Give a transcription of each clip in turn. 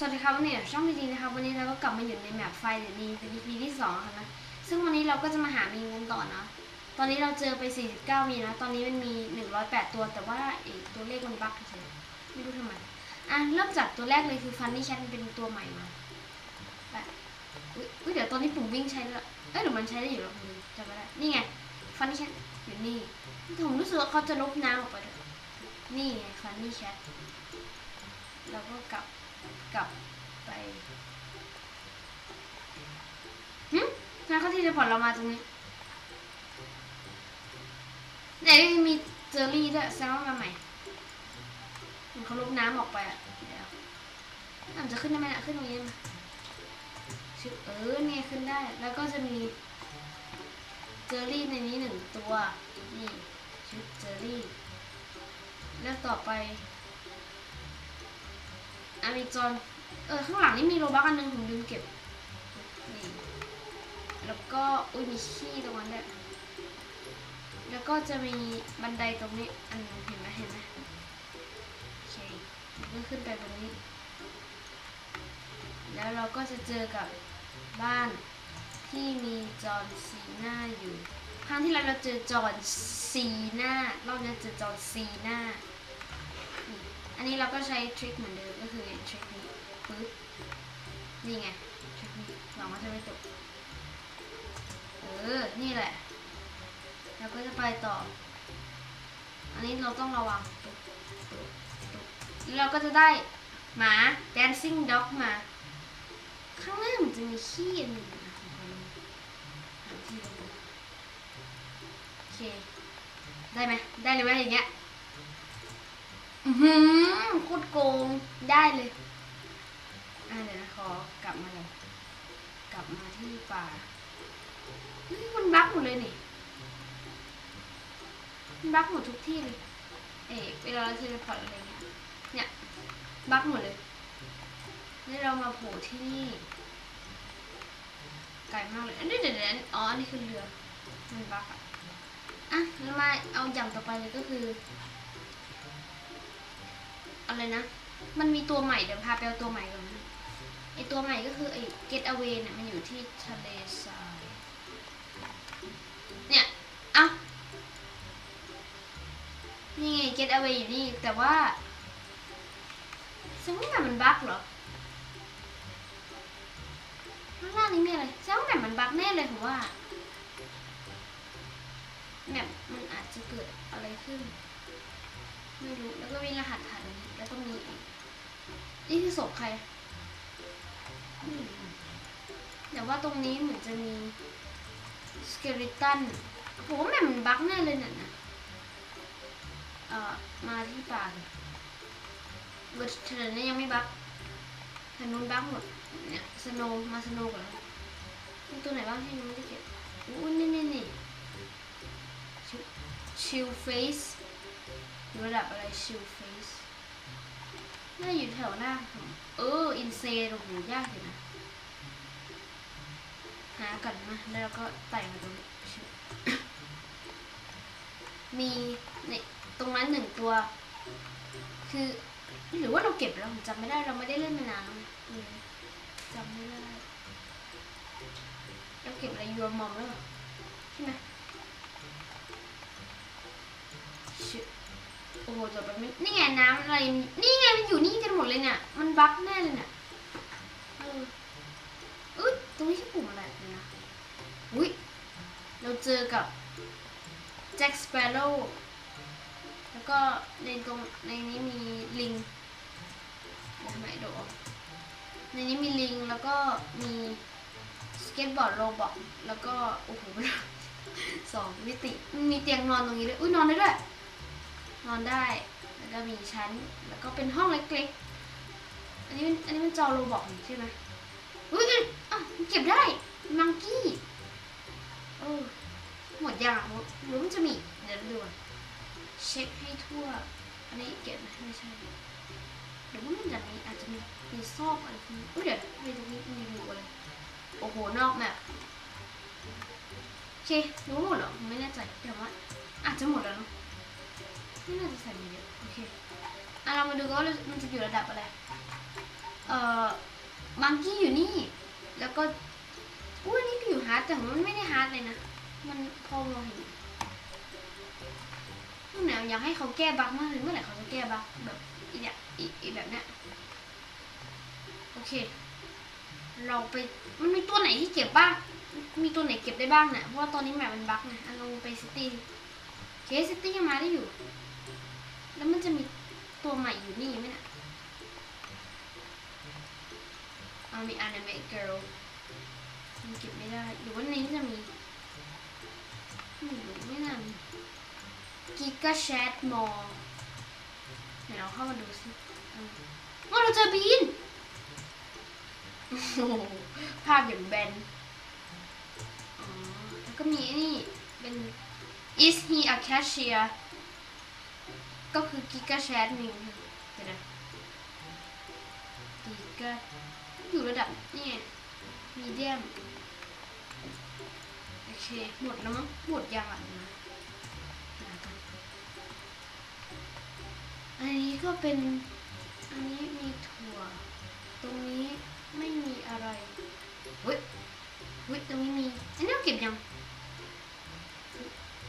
สวัสดีครับวันนี้ช่องพีดีนะครับวันนี้เราก็กลับมาอยู่ในแมปไฟเดนีเป็น EP ที่สองครับนะซึ่งวันนี้เราก็จะมาหามีกันต่อนะตอนนี้เราเจอไป 49 มีนะ ตอนนี้มันมี 108 ตัวแต่ว่าไอตัวเลขมันบั๊กเฉยไม่รู้ทำไมอะเริ่มจากตัวแรกเลยคือฟันนี่แชทมันเป็นตัวใหม่มาแบบอุ๊ยอุ๊ยเดี๋ยวตอนนี้ปุ่มวิ่งใช้แล้วเอ้ยหรือมันใช้ได้อยู่หรอผมจำไม่ได้นี่ไงฟันนี่แชทอยู่นี่ผมรู้สึกว่าเขาจะลบน้ำออกไปนี่ไงฟันนี่แชทแล้วก็กลับ กลับไปหึทางเขาที่จะผ่อนเรามาตรงนี้ไหนมีเจอรี่ด้วยแซว่ามาใหม่มันเขาลบน้ำออกไปอะเดี๋ยวอะมันจะขึ้นได้ไหมนะขึ้นตรงนี้มชึบเออเนี่ยขึ้นได้ แล้วก็จะมีเจอรี่ในนี้หนึ่งตัว นี่ชุดเจอรี่ แล้วต่อไป อเมซอนเออข้างหลังนี่มีโรบักอันหนึงผมลืมเก็บนี่แล้วก็อุ้ยมีขี้ตรงนั้นด้วยแล้วก็จะมีบันไดตรงนี้อันนึงเห็นไหมเห็นไหมโอเคก็ขึ้นไปบนนี้ แล้วเราก็จะเจอกับบ้านที่มีจอห์นซีน่าอยู่ครั้งที่แล้วเราเจอจอห์นซีน่ารอบนี้เจอจอห์นซีน่า อันนี้เราก็ใช้ทริคเหมือนเดิมก็คือทริคนี้ปึ๊บนี่ไงทริคนี้หวังว่าจะไม่ตกเออ นี่แหละแล้วก็จะไปต่อ อันนี้เราต้องระวังแล้วเราก็จะได้หมา dancing dog มา ข้างหน้ามันจะมีขี้อันหนึ่งนะโอเค ได้ไหม ได้เลยไหมอย่างเงี้ย อือหือโคตรโกงได้เลย อ่าเดี๋ยวนะขอกลับมาเลย กลับมาที่ป่าเฮ้ยมันบั๊กหมดเลยนี่มันบั๊กหมดทุกที่เลย เอ๊ะเวลาเราเทเลพอร์ตอะไรเงี้ย เนี่ยบั๊กหมดเลยนี่เรามาโผล่ที่นี่ ไกลมากเลยอันนี้เดี๋ยวเดี๋ยวอ๋ออันนี้คือเรือ มันบั๊กอะอะแล้วมาเอาอย่างต่อไปเลยก็คือ อะไรนะ มันมีตัวใหม่เดี๋ยวพาไปเอาตัวใหม่ก่อนนะไอตัวใหม่ก็คือไอ get away เนี่ยมันอยู่ที่ทะเลทรายเนี่ยเอานี่ไง get away อยู่นี่ แต่ว่าแซงว่าแบบมันบั๊กเหรอข้างล่างนี้มีอะไรแซงว่าแบบมันบั๊กแน่เลยผมว่าแบบมันอาจจะเกิดอะไรขึ้น ไม่รู้ แล้วก็มีรหัสผ่านนี้ แล้วก็มีอีกนี่คือศพใคร แต่ว่าตรงนี้เหมือนจะมีสเกลิตันผมว่าแม่มันบักแน่เลยน่ะนะเอ่อมาที่ป่าเลยเวอร์ชันนี้ยังไม่บักทางนู้นบักหมด เนี่ยสโนมาสโนก่อนมีตัวไหนบ้างที่ยังไม่ได้เก็บอู้นี่นี่นี่ชิลเฟสระดับอะไรชิลเฟส น่าอยู่แถวหน้าเอออินเซนโอ้โหยากอยู่นะหากันมาแล้วเราก็ไต่มาตรงนี้ชิวมีเนี่ยตรงนั้นหนึ่งตัว คือหรือว่าเราเก็บแล้วผมจำไม่ได้เราไม่ได้เล่นมานานแล้วนะเออจำไม่ได้เราเก็บอะไรยูมอมแล้วเหรอใช่ไหม โอ้โหจบไปไม่นี่ไงน้ำอะไร นี่ไงมันอยู่นี่กันหมดเลยเนี่ย มันบั๊กแน่เลยเนี่ยเอออุ้ยตรงนี้ใช่ปุ่มอะไรเลยนะ อุ้ยเราเจอกับแจ็คสเปโร่แล้วก็ในตรงในนี้มีลิงเดี๋ยวทำไมโดดออกในนี้มีลิงแล้วก็มีสเก็ตบอร์ดโรบอกแล้วก็โอ้โหสองมิติ มีเตียงนอนตรงนี้ด้วย อุ้ยนอนได้ด้วย นอนได้แล้วก็มีชั้นแล้วก็เป็นห้องเล็กๆ อันนี้มันอันนี้มันจอโรบอกใช่ไหมอุ้ยอะมันเก็บได้มังกี้โอ้หมดยังหมดหรือมันจะมีเดี๋ยวดูเช็คให้ทั่ว อันนี้เก็บไหมไม่ใช่เดี๋ยวว่ามันจะมีอาจจะมีมีซอกอะไรตรงนี้อุ้ยเดี๋ยวมีตรงนี้มีรูอะไรโอ้โหนอกแมปโอเครู้หมดเหรอไม่แน่ใจแต่ว่าอาจจะหมดแล้วเนอะ ไม่น่าจะใส่มาเยอะโอเคอะเรามาดูกันว่ามันจะอยู่ระดับอะไร เอ่อมังกี้อยู่นี่ แล้วก็อุ้ยอันนี่ก็อยู่ฮาร์ดแต่มันไม่ได้ฮาร์ดเลยนะ มันพอมองเห็นนั่นแหละอยากให้เขาแก้บั๊กมากเลยเมื่อไหร่เขาจะแก้บั๊กแบบอีเนี่ยอีอีแบบเนี้ยโอเค เราไปมันมีตัวไหนที่เก็บบ้าง มีตัวไหนเก็บได้บ้างเนี่ยเพราะว่าตอนนี้แมปมันบั๊กนะอะลองไปซิตี้เคสซิตี้ยังมาได้อยู่ แล้วมันจะมีตัวใหม่อยู่นี่ไหมนี่ยเอามี anime girl มันเก็บไม่ได้หรือว่าในนี้จะมีไม่รู้ไม่น่ามีกิกาแชทมอลเดี๋ยวเราเข้ามาดูสิว่าเราเจอบีนภาพอย่างแบนอ๋อแล้วก็มีนี่เป็น is he a cashier ก็คือกิกาแชทมิวเดี๋ยวนะกิกาอยู่ระดับนี่มีเดียมโอเค หมดแล้วมั้งหมดยังอะนะอันนี้ก็เป็นอันนี้มีถั่ว ตรงนี้ไม่มีอะไรเฮ้ยเฮ้ยตรงนี้มีอันนี้เราเก็บยัง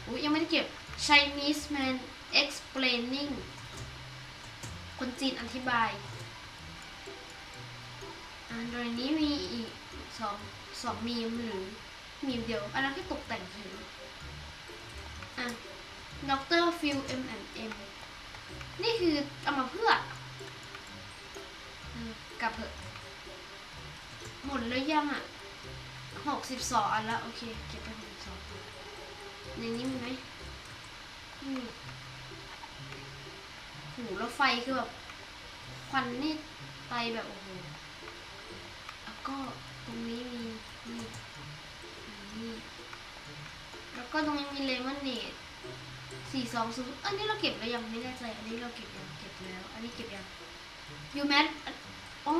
อุ้ยยังไม่ได้เก็บ Chinese man explaining คนจีนอธิบาย อันโดยนี้มีอีกสองสองมีมหรือมีมเดียว อันนั้นแค่ตกแต่งเฉยอะดรฟิล M and M นี่คือเอามาเพื่ออกลับเถอะหมดแล้วยังอะหกสิบสองอันละโอเค เก็บไปหกสิบสองในนี้มีไหมไม่มี หแล้วไฟคือแบบควันนี่ไปแบบโอ้โหแล้วก็ตรงนี้มีนี่นี่แล้วก็ตรงนี้มีเลมอนเนดสี่สองศูนย์อันนี้เราเก็บแล้วยังไม่แน่ใจ อันนี้เราเก็บยังเก็บแล้ว อันนี้เก็บยังยูแมทอ๋อ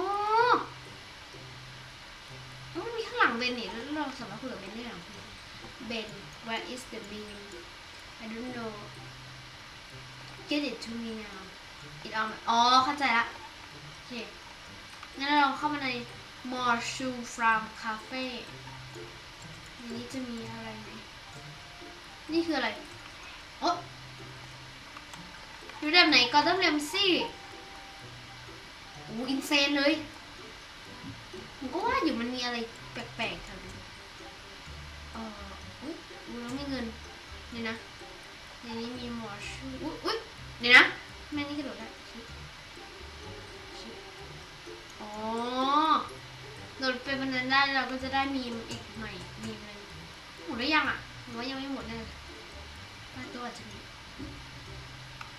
อ๋อมันมีข้างหลังเบนนี่แล้วเราสามารถคุยกับเบนได้หลังเบน where is the beam I don't know get it to me now it on อ๋อ เข้าใจละ โอเค งั้นเราเข้ามาใน More Shoe Farm Cafe นนี้จะมีอะไรไหม นี่คืออะไร โอ้อยู่แบบไหนก็ต้องเรมซี่โอ้อินเซนเลยผมก็ว่าอยู่มันมีอะไรแปลกๆแถวนี้เอออุ้ยดูแล้วมีเงิน นี่นะในนี้มี More Shoe อุ้ยอุ้ยเดี๋ยนะ แม่นี่กระโดดได้ชิบชิบอ๋อโดดไปบนนั้นได้เราก็จะได้มีมอีกใหม่มีมหนึงหมดหรือยังอะหรือว่ายังไม่หมดแน่เลยป้าตัวอาจจะมี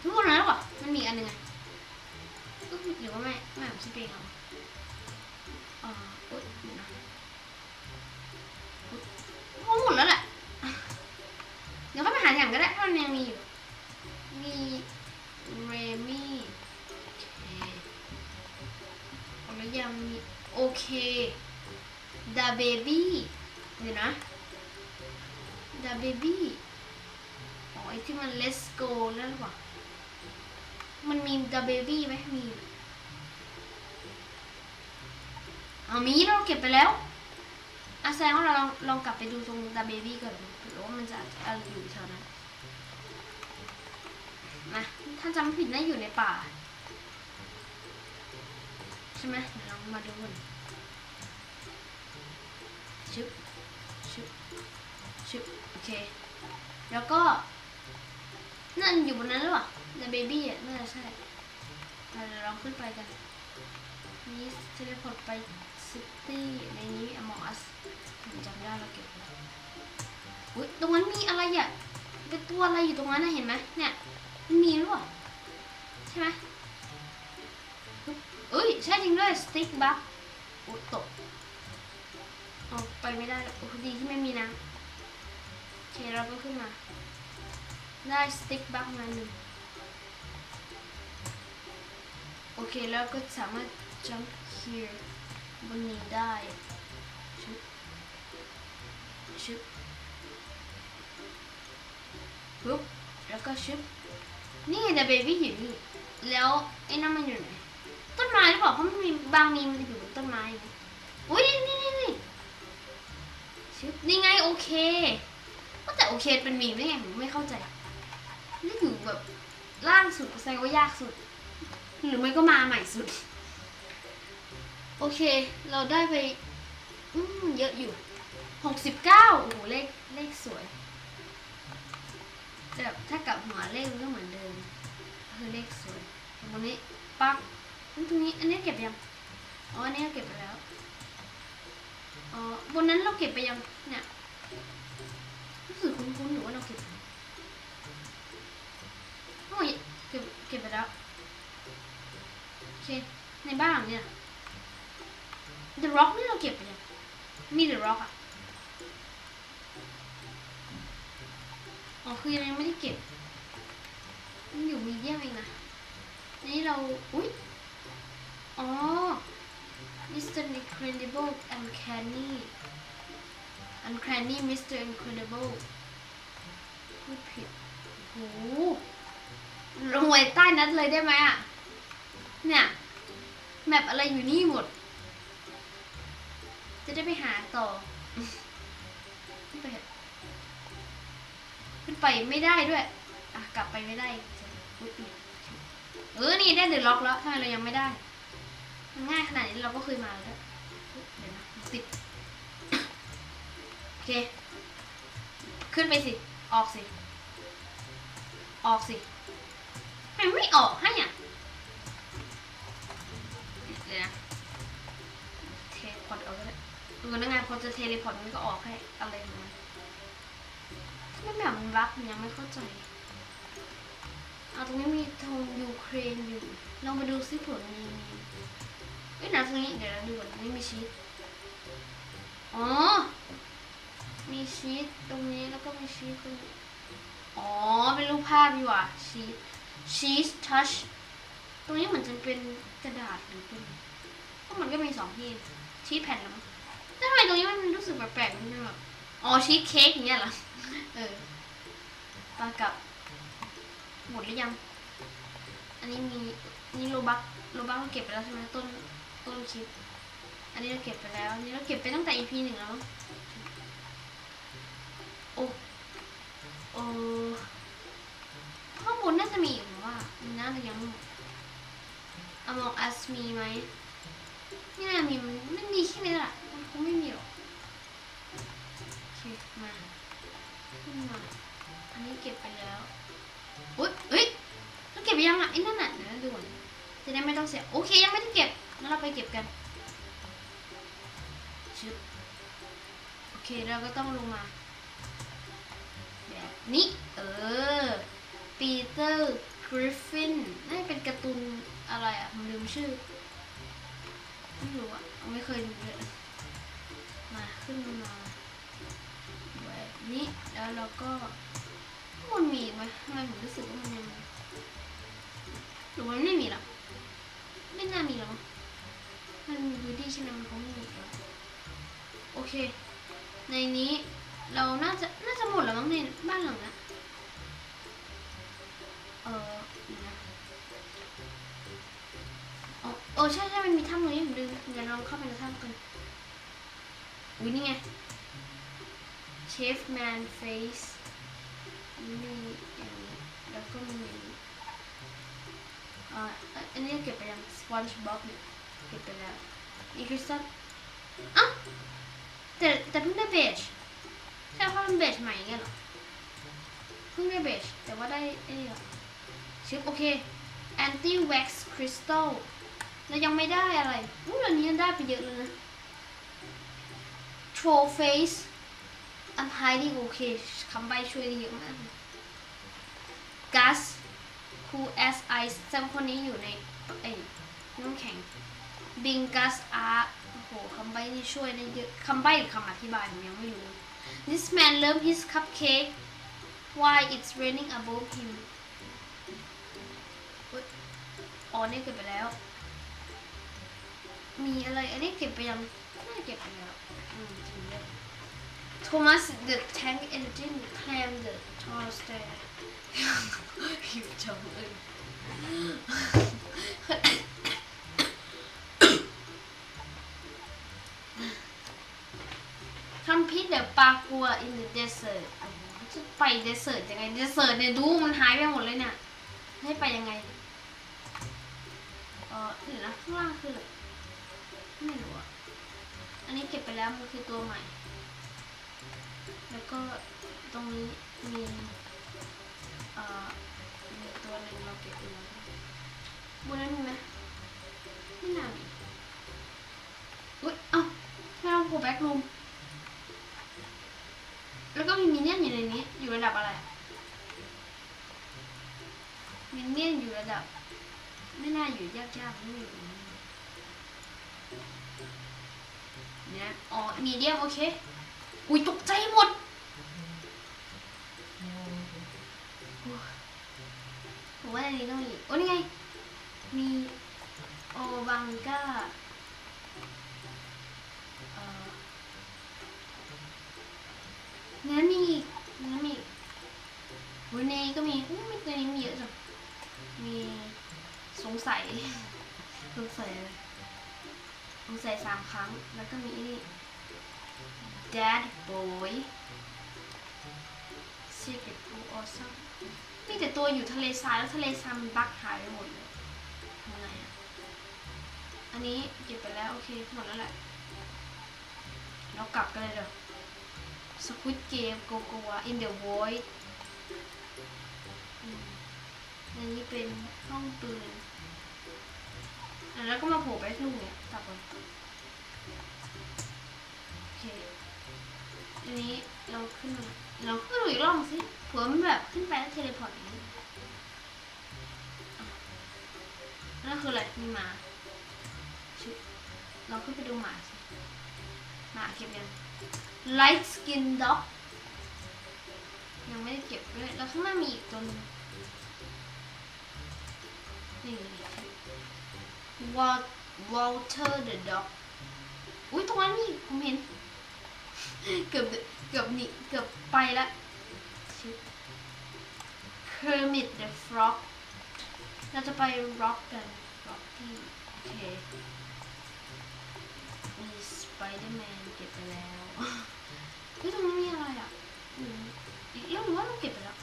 ทุกคนแล้วเหรอมันมีอันหนึ่งอะหรือว่าไม่ไม่ผมคิดเองเอาอ่าอุ๊ยเดี๋ยวนะอุ๊ยโอ้หมดแล้วแหละเดี๋ยวเข้าไปหาอย่างก็ได้ถ้ามันยังมีอยู่ เค The Baby เดี๋ยวนะ The Baby อ๋อไอที่มัน Let's Go นั่นหรือเปล่ามันมี The Baby ไหมมีเอามีเราเก็บไปแล้วอะแสดงว่าเราลองลองกลับไปดูตรง The Baby ก่อนหรือว่ามันจะอะไรอยู่แถวนั้นนะถ้าจำผิดน่าอยู่ในป่า ใช่ไหมเดี๋ยวลองมาดูกัน ชึบชึบชึบโอเค แล้วก็ นั่นอยู่บนนั้นหรือเปล่าในเบบี้อะน่าจะใช่เราลองขึ้นไปกันนี่เทเลพอร์ตไปซิตี้ในนี้อมอสผมจำได้เราเก็บไว้อุ้ยตรงนั้นมีอะไรอะเป็นตัวอะไรอยู่ตรงนั้นนะเห็นไหมเนี่ยมันมีหรือเปล่าใช่ไหมเอ้ยใช่จริงด้วยสติ๊กบัคโอ้ตก ออกไปไม่ได้แล้โอ้ดีที่ไม่มีน้ำโอเคเราก็ขึ้นมา ได้สติ๊กบัคมาหนึ่งโอเคแล้วก็สามารถ jump here บนนี้ได้ชุบชุบปุ๊บแล้วก็ชุบนี่แต่เบบี้อยู่นี่แล้วไอ้นั่นมันอยู่ไหนต้นไม้หรือเปล่าเพราะมันมีบางมีมันจะอยู่บนต้นไม้อุ้ยนี่นี่นี่ ชึบนี่ไงโอเคว่าแต่โอเคเป็นมีมได้ไงผมไม่เข้าใจนี่อยู่แบบล่างสุดแสดงว่ายากสุด หรือไม่ก็มาใหม่สุด โอเค เราได้ไป อืมเยอะอยู่หกสิบเก้าโอ้โหเลขเลขสวยแต่ถ้ากลับหัวเลขมันก็เหมือนเดิมคือเลขสวยตรงนี้ปักตรงนี้อันนี้เก็บยังอ๋ออันนี้เก็บไปแล้ว อ๋อบนนั้นเราเก็บไปยังเนี่ยรู้สึกคุ้นๆหรือว่าเราเก็บไปโอ้ยเก็บเก็บไปแล้วโอเคในบ้านเนี่ย The Rock นี่เราเก็บไปยังมี The Rock อะอ๋อคือยังไม่ได้เก็บมันอยู่มีเดียมเองนะนี่เราอุ้ยอ๋อ Mr. Incredible Uncanny Uncanny Mr. Incredible พูดผิดโอ้โหลงไว้ใต้นั้นเลยได้ไหมอะ เนี่ย แมปอะไรอยู่นี่หมด จะได้ไปหาต่อ ขึ้นไปขึ้นไปไม่ได้ด้วย อะ กลับไปไม่ได้ เออ นี่ได้เดือดล็อกแล้วทำไมเรายังไม่ได้ ง่ายขนาดนี้เราก็เคยมาแล้วเดี๋ยวนะติดโอเค ขึ้นไปสิ ออกสิ ออกสิทำไมไม่ออกให้อะเดี๋ยวนะเทเลพอร์ตเอาก็ได้ดูนะไงพอจะเทเลพอร์ตมันก็ออกให้อะไรของมันไม่แบบมันรักมันยังไม่เข้าใจเอาตรงนี้มีธงยูเครนอยู่ลองมาดูซิผลมี เอ้ยนะตรงนี้เดี๋ยวเราดูก่อนตรงนี้มีชีสอ๋อ มีชีสตรงนี้แล้วก็มีชีสตรงนี้อ๋อ เป็นรูปภาพดีกว่าชีสชีสทัชตรงนี้เหมือนจะเป็นกระดาษหรือเป็นเพราะมันก็มีสองที่ชีสแผ่นแล้วมั้งแต่ทำไมตรงนี้มันรู้สึกแปลกๆนิดนึงแบบอ๋อชีสเค้กอย่างเงี้ยเหรอเออปลากับหมดหรือยัง อันนี้มีนี่โลบักโลบักเราเก็บไปแล้วใช่ไหมต้น ต้นคลิป อันนี้เราเก็บไปแล้ว อันนี้เราเก็บไปตั้งแต่ EP หนึ่งแล้ว โอ้โอ้ข้างบนน่าจะมีอยู่ว่ามันน่าจะยังไม่หมด Among Us มีไหมไม่น่ามีมันไม่มีแค่นี้แหละมันคงไม่มีหรอก โอเค มาขึ้นมา อันนี้เก็บไปแล้วอุ้ยเฮ้ยเราเก็บไปยังอะไอ้นั่นน่ะเดี๋ยวดูก่อนจะได้ไม่ต้องเสีย โอเค ยังไม่ได้เก็บ งั้นเราไปเก็บกันชึบโอเคเราก็ต้องลงมาแบบนี้ เออ ปีเตอร์กริฟฟินน่าจะเป็นการ์ตูนอะไรอะผมลืมชื่อ ไม่รู้อะ ไม่เคยดูเลยมาขึ้นมาแบบนี้ แล้วเราก็มันมีไหมทำไมผมรู้สึกว่ามันยังหรือว่ามันไม่มีหรอ ช่ไหมมันคงไม่หมีหรอกโอเค ในนี้เราน่าจะน่าจะหมดแล้วมั้งในบ้านหลังนี้ยเออเดี๋ยวนะอ๋อเออใช่ใช่มันมีถ้ำตรงนี้ผมลืมเดี๋ยวเราเข้าไปในถ้ำกันอุ้ยนี่ไง Chef Man Face มีอย่างนี้แล้วก็มีอ่าอันนี้เก็บไปยัง SpongeBob เนี่ยเก็บไปแล้ว อีคริสตัลอ้าแต่แต่เพิ่งได้เบจใช่เพราะมันเบจใหม่อย่างเงี้ยเหรอเพิ่งได้เบจแต่ว่าได้ไอ้นี่เหรอชิปโอเค Anti Wax Crystal แล้วยังไม่ได้อะไรอู้อันนี้ยังได้ไปเยอะเลยนะ Troll Face I'm hiding okay คำใบช่วยได้เยอะมาก Gus Cool as Ice จำคนนี้อยู่ในไอ้น้ำแข็ง Bing Gus Art โอ้โหคำใบ้นี่ช่วยได้เยอะคำใบ้หรือคำอธิบายผมยังไม่รู้ This man love his cupcake why it's raining above him อ๋อเนี่ยเก็บไปแล้ว มีอะไรอันนี้เก็บไปยังน่าเก็บไปแล้วอืมจริงด้ว Thomas the Tank Engine climbed the tall stair หิวจังเลย compete the parkour in the desert โอ้โหจะไป desert ยังไง desert เนี่ยดูมันหายไปหมดเลยเนี่ยให้ไปยังไง เออเดี๋ยวนะข้างล่างคืออะไม่รู้อะ อันนี้เก็บไปแล้วมันคือตัวใหม่ แล้วก็ตรงนี้มีเอ่อมีตัวหนึ่งเราเก็บไปแล้วบนนั้นาอยู่ยากๆไม่อยู่นี่เนี่ย อ๋อ มีเดียมโอเค อุ้ยตกใจหมด ผมว่าในนี้ต้องมีโอ้นี่ไง มีโอบังก้าเอ่อเนื้อมีอีกเนื้อมีอีกโอ้นนี้ก็มีอู้มีในนี้มีเยอะจังมี สงสัย สงสัยสงสัยสามครั้ง แล้วก็มีนี่ Dad Boy Secret Pool Awesome มีแต่ตัวอยู่ทะเลทรายแล้วทะเลทรายมันบักหายไปหมดเลยทำไงอะ อันนี้เก็บไปแล้ว โอเค หมดแล้วแหละ เรากลับกันเลยเดี๋ยว Squid Game Go go In the Void อันนี้เป็นห้องปืน อะแล้วก็มาโผล่ไปลูกเนี่ยจับก่อนโอเคอันนี้เราขึ้นมาเราขึ้นมาอีกรอบสิเผื่อมันแบบขึ้นไปแล้วเทเลพอร์ตอย่างนี้อ่นั่นคืออะไรมีหมาชุดเราขึ้นไปดูหมาสิหมาเก็บยัง light skin dog ยังไม่ได้เก็บด้วย แล้วข้างหน้ามีอีกตัวหนึงนี่ วอลวอลเตอร์เดอะด็อกอุ้ยตรงนั้นนี่ผมเห็น เกือบเกือบนี่เกือบไปละชิบ Kermit the Frog เราจะไป Rock กัน Rocky โอเคมี Spider-Man เก็บไปแล้วเฮ้ยตรงนี้มีอะไรอะอืมอีกเรื่องว่าเราเก็บไปแล้ว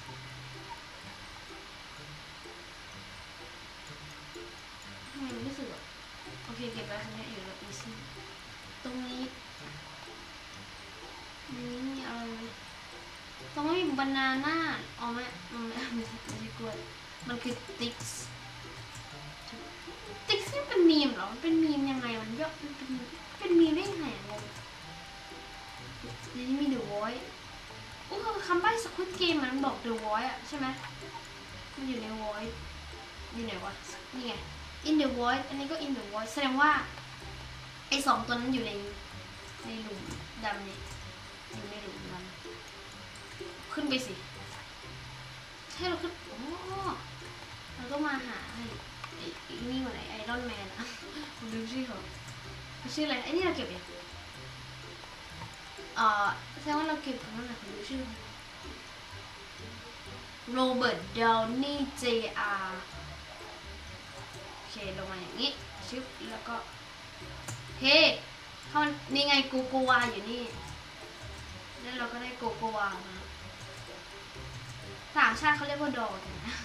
โอเคเก็บไว้ตรงนี้อยู่แล้ว easy ตรงนี้นี้มีอะไรไหมตรงนี้มีบานาน่าอ๋อไม่อืมไม่ไม่ใช่ไม่ใช่กล้วยมันคือติ๊กส์ติ๊กส์นี่เป็นมีมเหรอ มันเป็นมีมยังไงมันเยอะมันเป็นเป็นมีมได้ยังไงงงในนี้มี The Voice อู้คือคำใบ้สควิตเกมมันบอก The Voice อะใช่ไหมมันอยู่ใน Voice อยู่ไหนวะนี่ไง in the void อันนี้ก็ in the void แสดงว่า ไอสองตัวนั้นอยู่ใน ในหลุมดำนี่อยู่ในหลุมดำขึ้นไปสิ ให้เราขึ้นโอ้เราต้องมาหาไอ้ไอ้ไอ้นี่ก่อนไหนไอรอนแมนอะผมลืมชื่อเขาเขาชื่ออะไรไอ้นี่เราเก็บยังเอ่อแสดงว่าเราเก็บของมันไหนผมดูชื่อโรเบิร์ตดาวนี่เจอาร์ โอเคลงมาอย่างนี้ชึบแล้วก็เฮ้ถ้ามันนี่ไงโกโกวาอยู่นี่ แล้วเราก็ได้โกโกวามาต่างชาติเขาเรียกว่าดอกนะ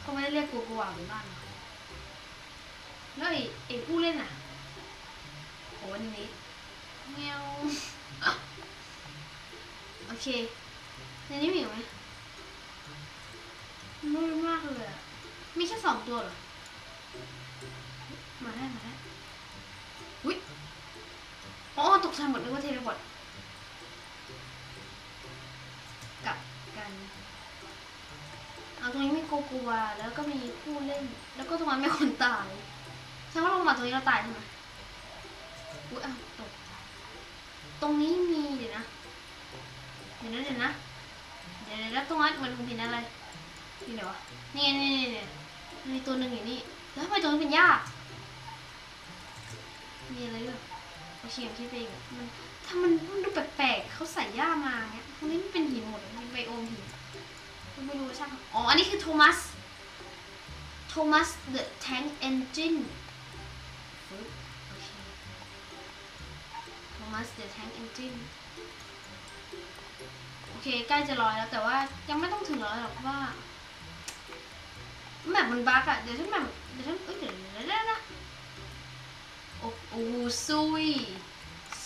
เขาไม่ได้เรียกโกโกวาเหมือนบ้านเราแล้วไอ้ไอ้ผู้เล่นอะโอ้นี่นี่เงี้ยวโอเคในนี้มีอีไหมมืดมากเลยอะมีแค่สองตัวเหรอ มาได้มาได้อุ้ยอ๋อตกใจหมดนึกว่าเทเลพอร์ตกลับกันเอาตรงนี้มีโกโกวแล้วก็มีผู้เล่น แล้วก็ตรงนั้นมีคนตายใช่ว่าลงมาตรงนี้เราตายใช่ไหมอุ้ยอ้าวตกตรงนี้มีเดี๋ยวนะเดี๋ยวนะเดี๋ยวนะเดี๋ยวแล้วตรงนั้นมันเป็นอะไรนี่ไหนวะนี่ไงนี่นี่นี่มีตัวหนึ่งอยู่นี่แล้วทำไมตรงนี้เป็นหญ้า มีอะไรด้วยโอเคผมคิดไปเองมันถ้ามันมันดูแปลกๆเขาใส่หญ้ามาเงี้ยตรงนี้มันเป็นหินหมดเลยเป็นไบโอมหินไม่รู้ใช่างอ๋อ อันนี้คือโทมัส โทมัส the tank engine ฟึ๊บโอเคโทมัส the tank engine โอเค ใกล้จะร้อยแล้ว แต่ว่ายังไม่ต้องถึงร้อยหรอกเพราะว่าแมปมันบั๊กอะเดี๋ยวฉันแมปเดี๋ยวฉันเอ้ยเดี๋ยวเดี๋ยวเดี๋ยวเดี๋ยวนะ โอ้โอ้ซุย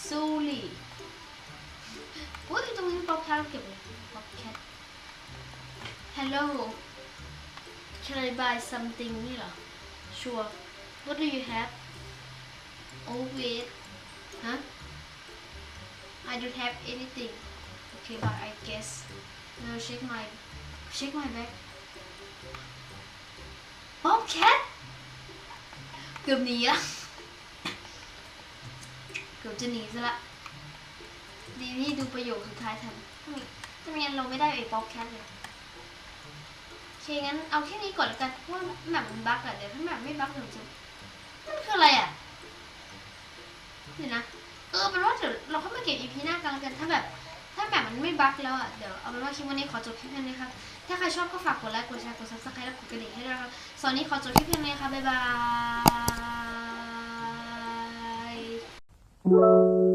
ซูลี่โอ้ยตรงนี้ป๊อปแคทเก็บเลยป๊อปแคท Hello Can I buy something นี่เหรอ Sure What do you have Oh wait Huh I don't have anything Okay but I guess No check my check my bag Bobcat เกือบหนีอะ เกือบจะหนีซะละ ดีที่ดูประโยคสุดท้ายทันทำไมทำไมงั้นเราไม่ได้ไอ้ป๊อปแคทเลยโอเคงั้นเอาแค่นี้ก่อนแล้วกันเพราะว่าแมปมันบั๊กอะเดี๋ยวถ้าแมปไม่บั๊กเดี๋ยวจะมันคืออะไรอะเดี๋ยวนะเออเป็นว่าเดี๋ยวเราเข้ามาเก็บ EP หน้ากันแล้วกันถ้าแบบถ้าแบบมันไม่บั๊กแล้วอะเดี๋ยวเอาเป็นว่าคลิปวันนี้ขอจบคลิปแค่นี้ครับ ถ้าใครชอบก็ฝากกดไลค์ กดแชร์ กด subscribe และกดกระดิ่งให้ด้วยครับสำหรับวันนี้ขอจบคลิปแค่นี้ครับ บ๊ายบาย Woo!